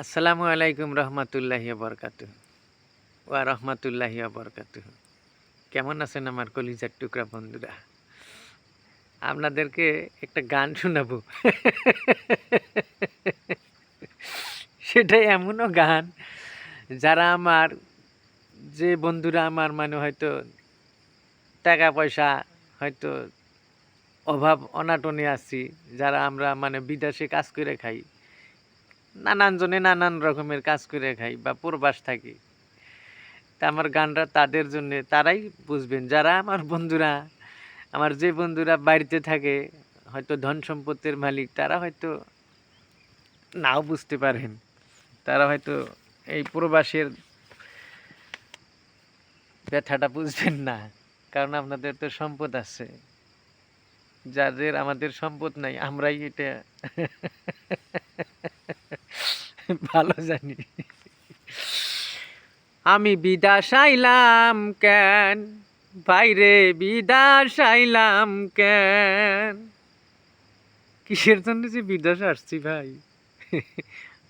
আসসালামু আলাইকুম রহমতুল্লাহি বরকাত ওয়া রহমতুল্লাহি বরকাত কেমন আছেন আমার কলিজার টুকরা বন্ধুরা? আপনাদেরকে একটা গান শোনাবো। সেটা এমনও গান, যারা আমার, যে বন্ধুরা আমার মানে হয়তো টাকা পয়সা, হয়তো অভাব অনাটনে আছি, যারা আমরা মানে বিদেশে কাজ করে খাই নানান জনে নানান রকমের কাজ করে খাই বা প্রবাস থাকি। তা আমার গানটা তাদের জন্য, তারাই বুঝবেন। যারা আমার বন্ধুরা, আমার যে বন্ধুরা বাড়িতে থাকে, হয়তো ধন সম্পত্তির মালিক, তারা হয়তো নাও বুঝতে পারেন। তারা হয়তো এই প্রবাসের ব্যথাটা বুঝবেন না, কারণ আপনাদের তো সম্পদ আছে। যাদের আমাদের সম্পদ নাই, আমরাই এটা ভালো জানি। আমি বিদাস আইলাম কেন? বাইরে বিদাস আইলাম কেন? কিসের জন্য যে বিদাস আসছি ভাই?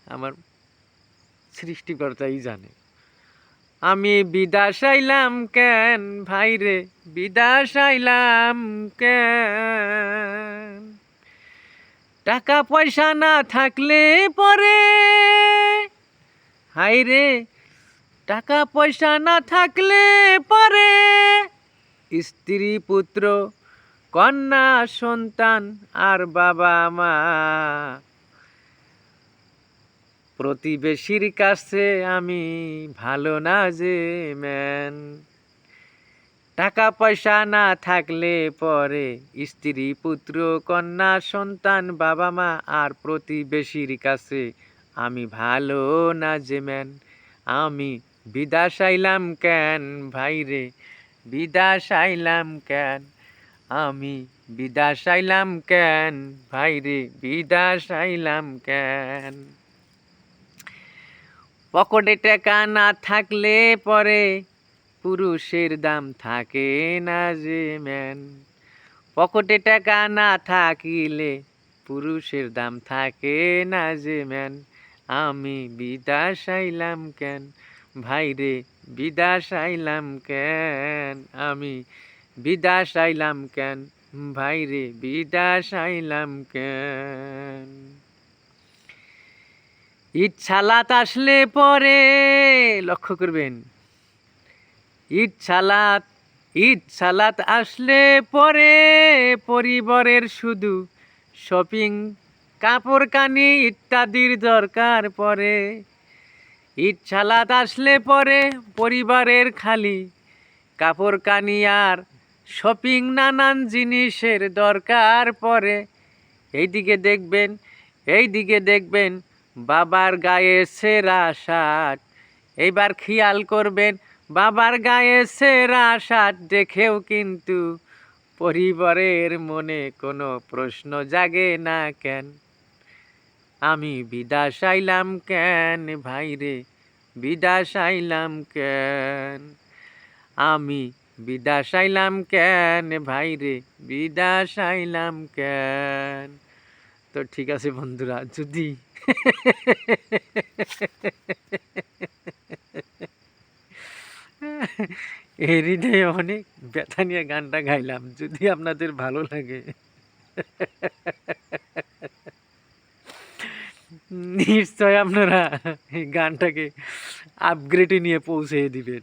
আমার সৃষ্টিকর্তাই জানে। আমি বিদাস আইলাম কেন? ভাইরে বিদাস আইলাম কেন? টাকা পয়সা না থাকলে পরে হাইরে, টাকা পয়সা না থাকলে পরে। স্ত্রী, পুত্র, কন্যা, সন্তান আর বাবা, মা। প্রতিবেশীর কাছে আমি ভালো না যে ম্যান। টাকা পয়সা না থাকলে পরে স্ত্রী, পুত্র, কন্যা, সন্তান, বাবা, মা আর প্রতিবেশীর কাছে আমি ভালো না যে ম্যান, আমি বিদাস আইলাম কেন ভাইরে বিদাস আইলাম কেন? আমি বিদাস আইলাম কেন ভাইরে বিদাস আইলাম কেন? পকেটে টাকা না থাকলে পরে পুরুষের দাম থাকে না যে ম্যান। পকেটে টাকা না থাকিলে পুরুষের দাম থাকে না যে ম্যান। আমি বিদাস আইলাম কেন? ভাইরে বিদাস আইলাম কেন? আমি বিদাস আইলাম কেন? ভাইরে বিদাস আইলাম কেন? ঈদ ছালাত আসলে পরে, লক্ষ্য করবেন। ঈদ ছালাত ঈদ ছালাত আসলে পরে, পরিবারের শুধু শপিং কাপড় কানি ইত্যাদির দরকার পরে ঈদ ছালাত আসলে পরে পরিবারের খালি। কাপড় কানি আর শপিং নানান জিনিসের দরকার পরে এইদিকে দেখবেন এইদিকে দেখবেন, বাবার গায়ে সেরা শার্ট। এইবার খেয়াল করবেন, বাবার গায়ে সেরা শার্ট দেখেও কিন্তু পরিবারের মনে কোনো প্রশ্ন জাগে না কেন। আমি বিদাস আইলাম কেন ভাইরে বিদা আইলাম কেন? আমি বিদাস আইলাম কেন ভাইরে বিদা আইলাম কেন? তো ঠিক আছে বন্ধুরা, যদি এই হৃদয়ে অনেক ব্যথা নিয়ে গানটা গাইলাম, যদি আপনাদের ভালো লাগে। নিশ্চয় আপনারা এই গানটাকে আপগ্রেডে নিয়ে পৌঁছে দিবেন।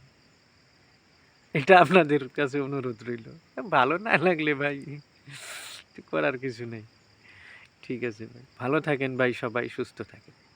এটা আপনাদের কাছে অনুরোধ রইল। ভালো না লাগলে ভাই, করার কিছু নেই। ঠিক আছে ভাই। ভালো থাকেন ভাই সবাই, সুস্থ থাকেন।